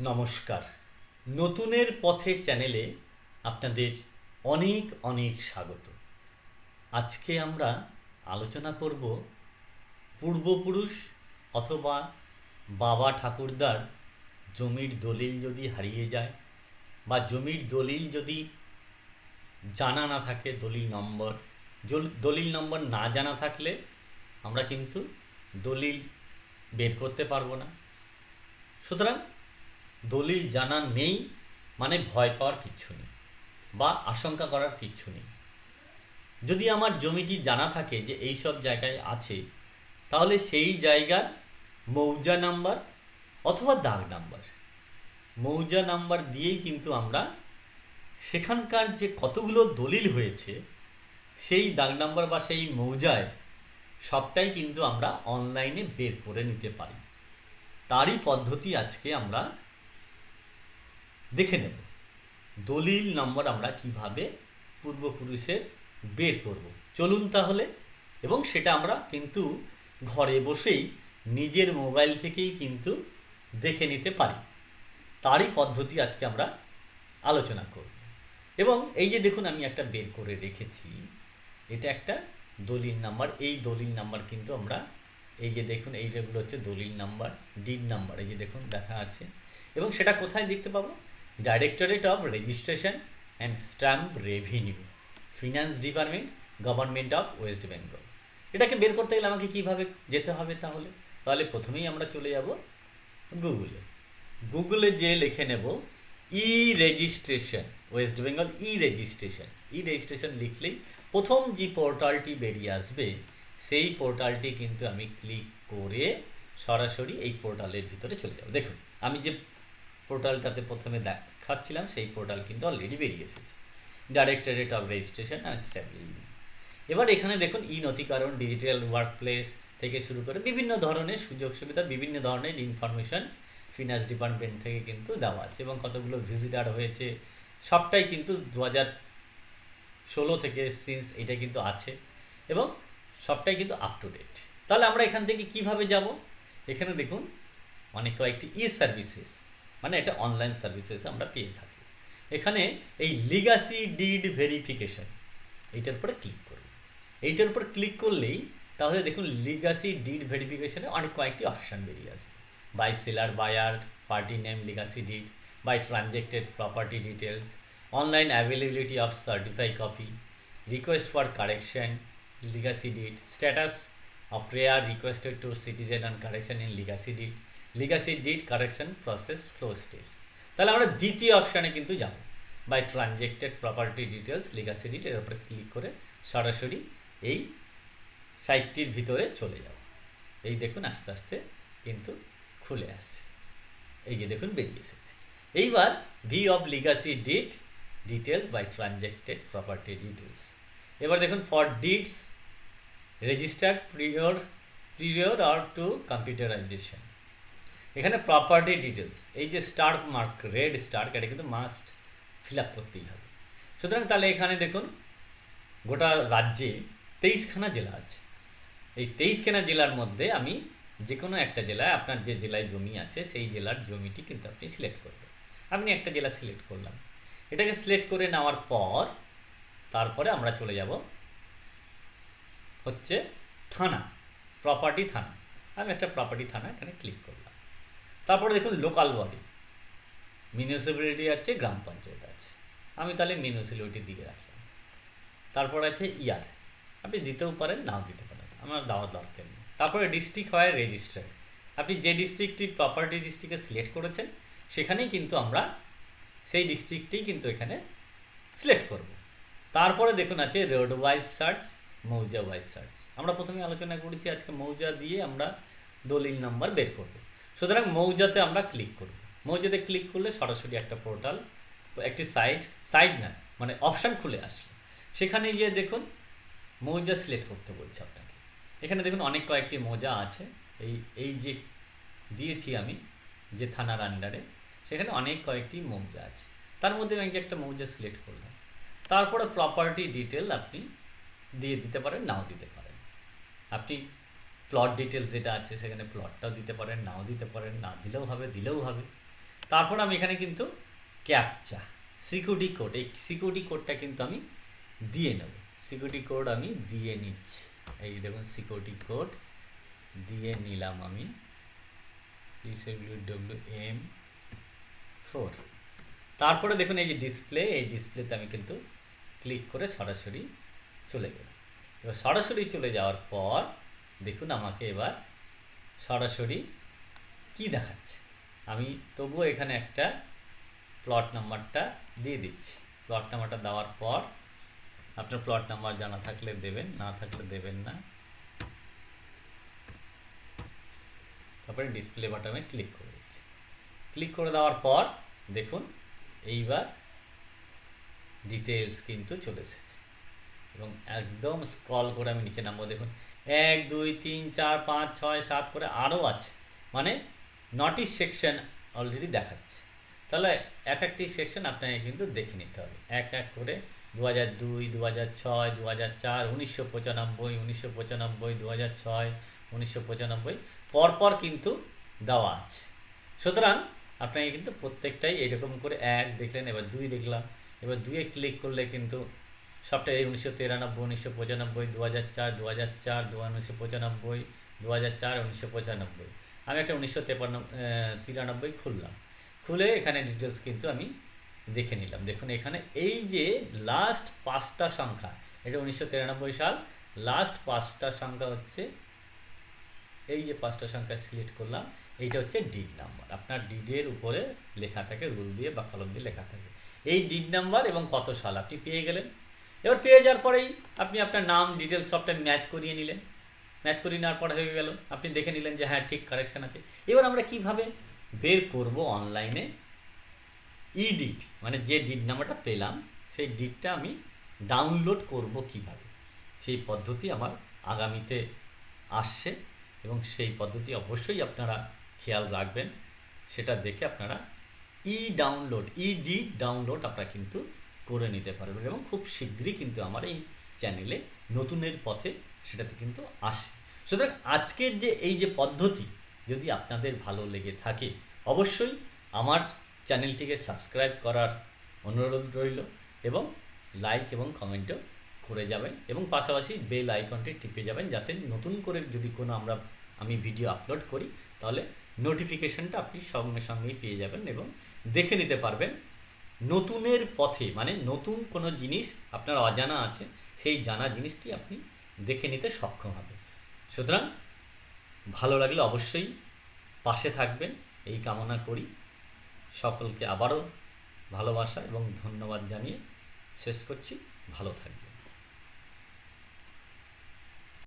নমস্কার। নতুনের পথে চ্যানেলে আপনাদের অনেক অনেক স্বাগত। আজকে আমরা আলোচনা করব পূর্বপুরুষ অথবা বাবা ঠাকুরদার জমির দলিল যদি হারিয়ে যায় বা জমির দলিল যদি জানা না থাকে, দলিল নম্বর দলিল নম্বর না জানা থাকলে আমরা কিন্তু দলিল বের করতে পারব না। সুতরাং দলিল জানা নেই মানে ভয় পাওয়ার কিচ্ছু নেই বা আশঙ্কা করার কিচ্ছু নেই। যদি আমার জমিটি জানা থাকে যে এই সব জায়গায় আছে, তাহলে সেই জায়গার মৌজা নাম্বার অথবা দাগ নাম্বার। মৌজা নাম্বার দিয়েই কিন্তু আমরা সেখানকার যে কতগুলো দলিল হয়েছে, সেই দাগ নাম্বার বা সেই মৌজায় সবটাই কিন্তু আমরা অনলাইনে বের করে নিতে পারি। তারই পদ্ধতি আজকে আমরা দেখে নেব। দলিল নম্বর আমরা কীভাবে পূর্বপুরুষের বের করব। চলুন তাহলে, এবং সেটা আমরা কিন্তু ঘরে বসেই নিজের মোবাইল থেকেই কিন্তু দেখে নিতে পারি। তারই পদ্ধতি আজকে আমরা আলোচনা করব। এবং এই যে দেখুন, আমি একটা বের করে রেখেছি। এটা একটা দলিল নাম্বার। এই দলিল নাম্বার কিন্তু আমরা, এই যে দেখুন এইগুলো হচ্ছে দলিল নাম্বার ডিড নাম্বার। এই যে দেখুন, দেখা আছে। এবং সেটা কোথায় দেখতে পাবো? Directorate of registration and stamp revenue finance department government of West Bengal এটাকে বের করতে গেলে আমাকে কীভাবে যেতে হবে তাহলে? তাহলে প্রথমেই আমরা চলে যাব গুগলে গুগলে যে লিখে নেব e registration West Bengal e registration e registration লিখলেই প্রথম যে পোর্টালটি বেরিয়ে আসবে, সেই পোর্টালটি কিন্তু আমি ক্লিক করে সরাসরি এই পোর্টালের ভিতরে চলে যাব। দেখুন, আমি যে পোর্টালটাতে প্রথমে দেখাচ্ছিলাম, সেই পোর্টাল কিন্তু অলরেডি বেরিয়ে এসেছে। Directorate of registration and establishment এবার এখানে দেখুন ই নথিকরণ ডিজিটাল ওয়ার্ক প্লেস থেকে শুরু করে বিভিন্ন ধরনের সুযোগ সুবিধা, বিভিন্ন ধরনের ইনফরমেশন ফিনান্স ডিপার্টমেন্ট থেকে কিন্তু দেওয়া আছে এবং কতগুলো ভিজিটার হয়েছে। সবটাই কিন্তু দু হাজার ষোলো থেকে সিন্স এটা কিন্তু আছে এবং সবটাই কিন্তু আপ টু ডেট তাহলে আমরা এখান থেকে কীভাবে যাব? এখানে দেখুন, অনেক কয়েকটি ই সার্ভিসেস মানে এটা অনলাইন সার্ভিসেস আমরা পেয়ে থাকি। এখানে এই লিগাসি ডিড ভেরিফিকেশন এইটার উপরে ক্লিক করুন। এইটার উপর ক্লিক করলেই তাহলে দেখুন লিগাসি ডিড ভেরিফিকেশনে অনেক কয়েকটি অপশান বেরিয়ে আসে। By seller buyer party name legacy deed by transacted property details online availability of certify copy request for correction legacy deed status of prayer requested to citizen on correction in legacy deed legacy deed correction process flow steps তাহলে আমরা দ্বিতীয় অপশানে কিন্তু যাব। By transacted property details legacy deed এর উপরে click করে সরাসরি এই সাইটটির ভিতরে চলে যাব। এই দেখুন আস্তে আস্তে কিন্তু খুলে আসছে। এই যে দেখুন বেরিয়ে এসেছে। এইবার V of legacy deed details by transacted property details এবার দেখুন for deeds registered prior prior or to computerisation এখানে প্রপার্টি ডিটেলস এই যে স্টার মার্ক রেড স্টার এটা কিন্তু মাস্ট ফিল আপ করতেই হবে। সুতরাং তাহলে এখানে দেখুন, গোটা রাজ্যে তেইশখানা জেলা আছে। এই তেইশখানা জেলার মধ্যে আমি যে কোনো একটা জেলায় আপনার যে জেলায় জমি আছে, সেই জেলার জমিটি কিন্তু আপনি সিলেক্ট করবেন। আপনি একটা জেলা সিলেক্ট করলাম। এটাকে সিলেক্ট করে নেওয়ার পর, তারপরে আমরা চলে যাব হচ্ছে থানা প্রপার্টি থানা। আমি একটা প্রপার্টি থানা এখানে ক্লিক করলাম তারপরে দেখুন লোকাল বডি মিউনিসিপ্যালিটি আছে, গ্রাম পঞ্চায়েত আছে। আমি তাহলে মিউনিসিপ্যালিটি দিয়ে রাখলাম। তারপর আছে ইয়ার। আপনি দিতেও পারেন, নাও দিতে পারেন। আমার দেওয়ার দরকার নেই। তারপরে ডিস্ট্রিক্ট হয় রেজিস্টার্ড আপনি যে ডিস্ট্রিক্টটি প্রপার্টি ডিস্ট্রিক্টে সিলেক্ট করেছেন, সেখানেই কিন্তু আমরা সেই ডিস্ট্রিক্টটি কিন্তু এখানে সিলেক্ট করব। তারপরে দেখুন আছে road wise search mouza wise search আমরা প্রথমে আলোচনা করেছি, আজকে মৌজা দিয়ে আমরা দলিল নাম্বার বের করব। সুতরাং মৌজাতে আমরা ক্লিক করব। মৌজাতে ক্লিক করলে সরাসরি একটা পোর্টাল একটি সাইট সাইট না মানে অপশান খুলে আসলো। সেখানে গিয়ে দেখুন মৌজা সিলেক্ট করতে বলছে আপনাকে। এখানে দেখুন অনেক কয়েকটি মৌজা আছে। এই এই যে দিয়েছি আমি, যে থানার আন্ডারে সেখানে অনেক কয়েকটি মৌজা আছে। তার মধ্যে আমি একটা মৌজা সিলেক্ট করলাম। তারপরে প্রপার্টি ডিটেল আপনি দিয়ে দিতে পারেন, নাও দিতে পারেন। আপনি প্লট ডিটেলস যেটা আছে সেখানে প্লটটাও দিতে পারেন, নাও দিতে পারেন, না দিলেও হবে দিলেও হবে। তারপর আমি এখানে কিন্তু ক্যাপচা সিকিউরিটি কোড এই সিকিউরিটি কোডটা কিন্তু আমি দিয়ে নেব। সিকিউরিটি কোড আমি দিয়ে নিচ্ছি। এই দেখুন সিকিউরিটি কোড দিয়ে নিলাম আমি। ডব্লিউ এম ফোর তারপরে দেখুন, এই যে ডিসপ্লে এই ডিসপ্লেতে আমি কিন্তু ক্লিক করে সরাসরি চলে গেলাম। এবার সরাসরি চলে যাওয়ার পর দেখুন আমাকে এবার সরাসরি কি দেখাচ্ছে। আমি তবুও এখানে একটা প্লট নাম্বারটা দিয়ে দিচ্ছি। প্লট নাম্বারটা দেওয়ার পর আপনার প্লট নাম্বার জানা থাকলে দেবেন, না থাকলে দেবেন না। তারপরে ডিসপ্লে বাটনে ক্লিক করে দিচ্ছি। ক্লিক করে দেওয়ার পর দেখুন এইবার ডিটেলস কিন্তু চলে এসেছে। এবং একদম স্ক্রল করে আমি নিচে নামবো দেখুন। এক, দুই, তিন, চার, পাঁচ, ছয়, সাত করে আরও আছে। মানে নটি সেকশন অলরেডি দেখাচ্ছে। তাহলে এক একটি সেকশন আপনাকে কিন্তু দেখে নিতে হবে। এক এক করে দু হাজার দুই দু হাজার ছয় দু হাজার চার, উনিশশো পঁচানব্বই উনিশশো পঁচানব্বই দু হাজার ছয়, উনিশশো পঁচানব্বই পরপর কিন্তু দেওয়া আছে। সুতরাং আপনাকে কিন্তু প্রত্যেকটাই এরকম করে এক দেখলেন, এবার দুই দেখলাম। এবার দুইয়ে ক্লিক করলে কিন্তু সবটাই উনিশশো তিরানব্বই, উনিশশো পঁচানব্বই দু হাজার চার দু হাজার চার দু উনিশশো পঁচানব্বই দু হাজার চার, উনিশশো পঁচানব্বই। আমি একটা উনিশশো তেপান্ন তিরানব্বই খুললাম। খুলে এখানে ডিটেলস কিন্তু আমি দেখে নিলাম। দেখুন, এখানে এই যে লাস্ট পাঁচটা সংখ্যা, এটা উনিশশো তিরানব্বই সাল লাস্ট পাঁচটা সংখ্যা হচ্ছে, এই যে পাঁচটা সংখ্যা সিলেক্ট করলাম, এইটা হচ্ছে ডিড নাম্বার আপনার ডিডের উপরে লেখা থাকে রুল দিয়ে বা কলম দিয়ে লেখা থাকে। এই ডিড নাম্বার এবং কত সাল? আপনি পেয়ে গেলেন। এবার পেয়ে যাওয়ার পরেই আপনি আপনার নাম ডিটেলস সবটা ম্যাচ করিয়ে নিলেন। ম্যাচ করিয়ে নেওয়ার পর হয়ে গেল, আপনি দেখে নিলেন যে হ্যাঁ ঠিক কারেকশান আছে। এবার আমরা কীভাবে বের করব অনলাইনে ই ডিড মানে যে ডিট নাম্বারটা পেলাম, সেই ডিটটা আমি ডাউনলোড করব কীভাবে? সেই পদ্ধতি আমার আগামীতে আসছে এবং সেই পদ্ধতি অবশ্যই আপনারা খেয়াল রাখবেন। সেটা দেখে আপনারা e download e D download আপনারা কিন্তু করে নিতে পারবেন এবং খুব শীঘ্রই কিন্তু আমার এই চ্যানেলে নতুনের পথে সেটাতে কিন্তু আসে। সুতরাং আজকের যে, এই যে পদ্ধতি যদি আপনাদের ভালো লেগে থাকে, অবশ্যই আমার চ্যানেলটিকে সাবস্ক্রাইব করার অনুরোধ রইল এবং লাইক এবং কমেন্টও করে যাবেন এবং পাশাপাশি বেল আইকনটি টিপে যাবেন যাতে নতুন করে যদি কোনো আমরা, আমি ভিডিও আপলোড করি, তাহলে নোটিফিকেশনটা আপনি সঙ্গে সঙ্গেই পেয়ে যাবেন এবং দেখে নিতে পারবেন। নতুনের পথে মানে নতুন কোনো জিনিস আপনার অজানা আছে, সেই জানা জিনিসটি আপনি দেখে নিতে সক্ষম হবে সুতরাং ভালো লাগলে অবশ্যই পাশে থাকবেন, এই কামনা করি। সকলকে আবারও ভালোবাসা এবং ধন্যবাদ জানিয়ে শেষ করছি। ভালো থাকবেন।